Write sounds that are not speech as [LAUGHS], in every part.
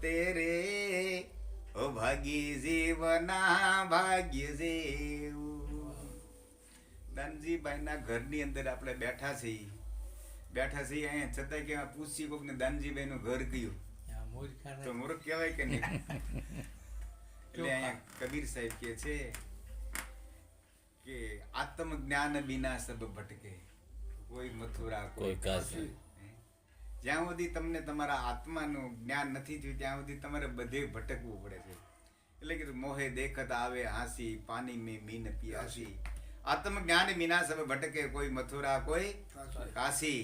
તેરે ઓ ભાગી જીવના ભાગ્ય જેવું દાનજીભાઈના ઘરની અંદર આપણે બેઠા છીએ। બેઠા છીએ અહીંયા છતાં કે પૂછી કોકને દાનજીભાઈનું ઘર કયું? તો મૂર્ખ કહેવાય કે નહીં? [LAUGHS] એટલે અહીંયા કબીર સાહેબ કે છે કે આત્મ જ્ઞાન બિના સબ ભટકે કોઈ મથુરા કોઈ કાશી. જ્યાં સુધી તમને તમારા આત્માનું જ્ઞાન નથી થયું ત્યાં સુધી તમારે બધે ભટકવું પડે છે. એટલે કે મોહે દેખત આવે હાંસી પાણી મેં મીન પિયાસી. આત્મ જ્ઞાન બિના સબ ભટકે કોઈ મથુરા કોઈ કાશી.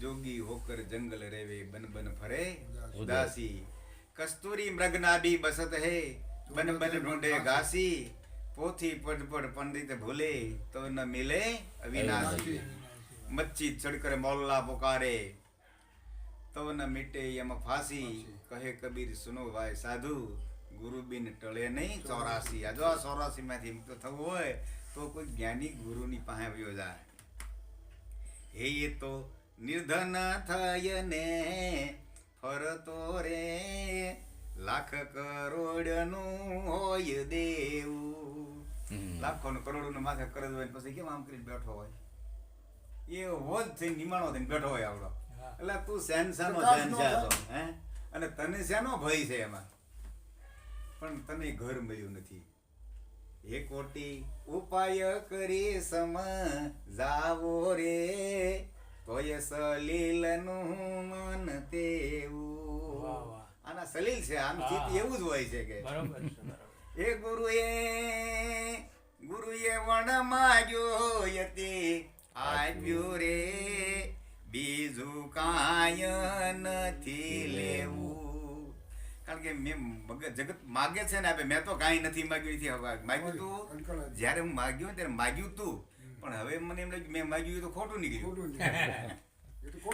જોગી હોકર જંગલ રેવે બન બન ફરે. ઉદાસી. કસ્તુરી મૃગનાભી બસત હે બન બન ઢોંઢે ઘાસી. પોથી પડ પડ પંડિત ભૂલે તો ન મિલે અવિનાશી. મચ્છી છડકરે મોલ્લા પોકારે. તવન મીટે એમ ફાંસી. કહે કબીર સુનો ભાઈ સાધુ ગુરુ બિન ટળે નહીં ચોરાસી. આ જો આ ચોરાસી માંથી મુક્ત થવું હોય તો કોઈ જ્ઞાની ગુરુની પાસે વયો જાય. હે એ તો નિર્ધન થયને ફરતો રે. લાખ કરોડનું હોય દેવું. લાખો ને કરોડો નું માથે કરજ હોય પછી કેમ આમ કરીને બેઠો હોય? એ હોજ થઈ નિમાણો થઈને બેઠો હોય આવડો. એટલે તું શહેનશાહનો શહેનશાહ નો છો હે? અને તને શેનો ભય છે એમાં? પણ તને ઘર મળ્યું નથી. હે કોટી ઉપાય કરી સમ જાવો રે. તોય સલીલનું મન તેવું. આના સલીલ છે આમ ચિત્ત એવું જ હોય છે કે. બરોબર એ ગુરુએ ગુરુએ વણ માગ્યો યતી. આપ્યું રે બીજું કાંય નથી લેવું. કારણ કે મેં મગજ જગત માગે છે ને આપે મેં તો કાંઈ નથી માગ્યું એથી હવે માગ્યું તું. જ્યારે હું માગ્યું ત્યારે માગ્યું તું. પણ હવે મને એમ લાગ્યું મેં માગ્યું તો ખોટું નીકળ્યું.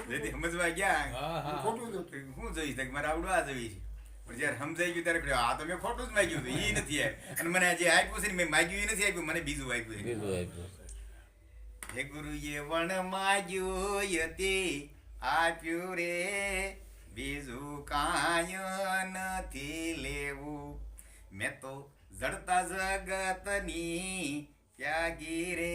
જેથી [LAUGHS] સમજવા ગયા. ખોટું હું જોઈશ કે મારે આવડું આ જોઈશ પણ જ્યારે સમજાઈ ગયું ત્યારે આ તો મેં ખોટું જ માગ્યું હતું એ નથી અને મને જે આપ્યું છે ને મેં માગ્યું એ નથી આપ્યું મને બીજું આપ્યું બીજું આપ્યું હે ગુરુએ વણમાં માગ્યું યતી આપ્યું રે. બીજું કાંય નથી લેવું. મેં તો જડતા જગતની ત્યાગી રે.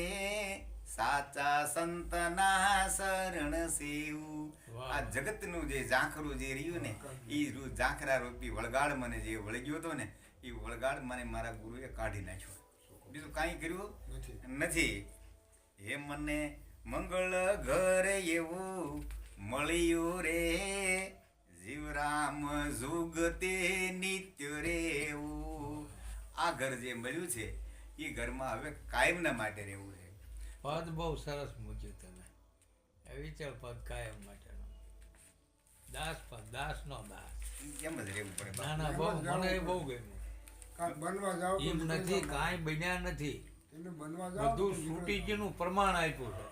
સાચા સંતના શરણ સેવું. આ જગતનું જે ઝાંખરું જે રહ્યું ને એ ઝાંખરા રૂપી વળગાડ મને જે વળગ્યો હતો ને એ વળગાડ મને મારા ગુરુએ કાઢી નાખ્યો. બીજું કાંઈ કર્યું? નથી. નથી હે મને મંગળ ઘર એવું મળ્યું રે. જીવરામ જુગતે નિત્ય રેવું. આ ઘર જે મળ્યું છે એ ઘરમાં હવે કાયમના માટે રહેવું છે. પદ બહુ સરસ મૂક્યું તમે. એ વિચાર પદ કાયમ માટેનો દાસ પદ દાસ નો દાસ. કેમ જ રહેવું પડે ના ના બહુ મને બહુ ગમ્યું. બનવા જાવ એમ નથી કાંઈ બન્યા નથી. બધું છૂટીજીનું પ્રમાણ આપ્યું છે.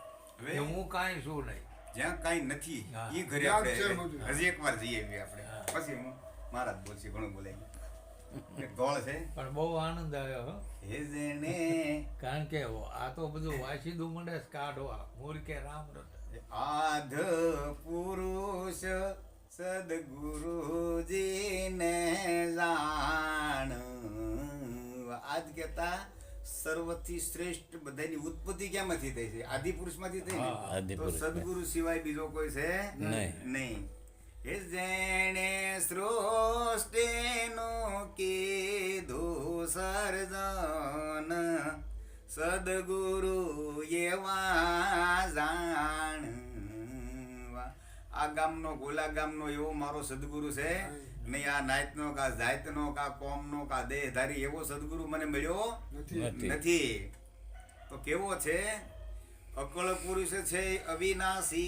હવે- હું કાંઈ શું નહીં. જ્યાં કાંઈ નથી. એ ઘરે આપણે હજી એક વાર જઈએ છીએ આપણે. પછી હું મારા જ બોલશે ઘણું બોલાય. ગોળ છે. પણ બહુ આનંદ આવ્યો હે. જેને કારણ કે આ તો બધું વાસીદું મંડે છે કાઢવા કે રામ રટ આધ પુરુષ સદગુરુજીને જાણ આજ કેતા સર્વથી શ્રેષ્ઠ બધાની ઉત્પત્તિ ક્યાંમાંથી થઈ છે? આદિ પુરુષમાંથી થઈ ને? તો સદગુરુ સિવાય બીજો કોઈ છે? નહીં. નહીં. હે જેણે સૃષ્ટિનું કીધું સર્જન સદગુરુ એવા જાણ આ ગામનો ગોલા ગામનો એવો મારો સદગુરુ છે. નહીં આ નાયતનો કા જાયતનો કા કોમનો કા દેહધારી એવો સદગુરુ મને મળ્યો નથી. તો કેવો છે? અકળ પુરુષ છે અવિનાશી.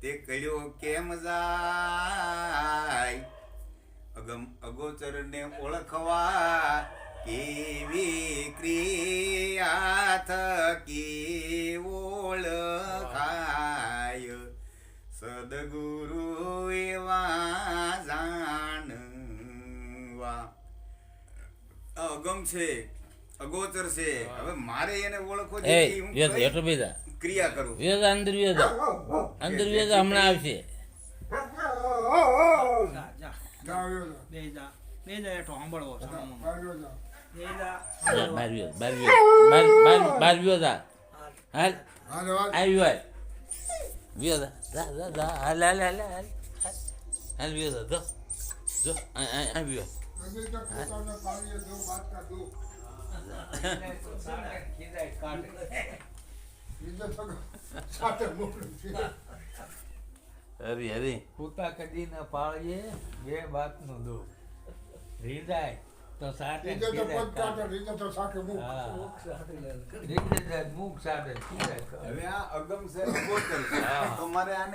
તે કહ્યો કેમ જાય? અગમ અગોચરને ઓળખવા કેવી ક્રિયા થકી? અગમ છે અગોચર છે. હવે મારે એને ઓળખો છે એ કે હું વ્યદ કઈ હેઠો બેસા ક્રિયા કરું? વ્યદ અંદર વ્યદ અંદર વ્યદ હમણાં આવશે. આવ્યો. આવ્યો હાલ. હાલો, હાલ. આવ્યો હાલ વ્યો જા જા જા જા. હાલ જા. જો હરી હરી કદી ન પાળીએ બે બાતનું દો રીજાય તો સાથે મુખ. સાથે. હવે આ અગમ છે તમારે. આને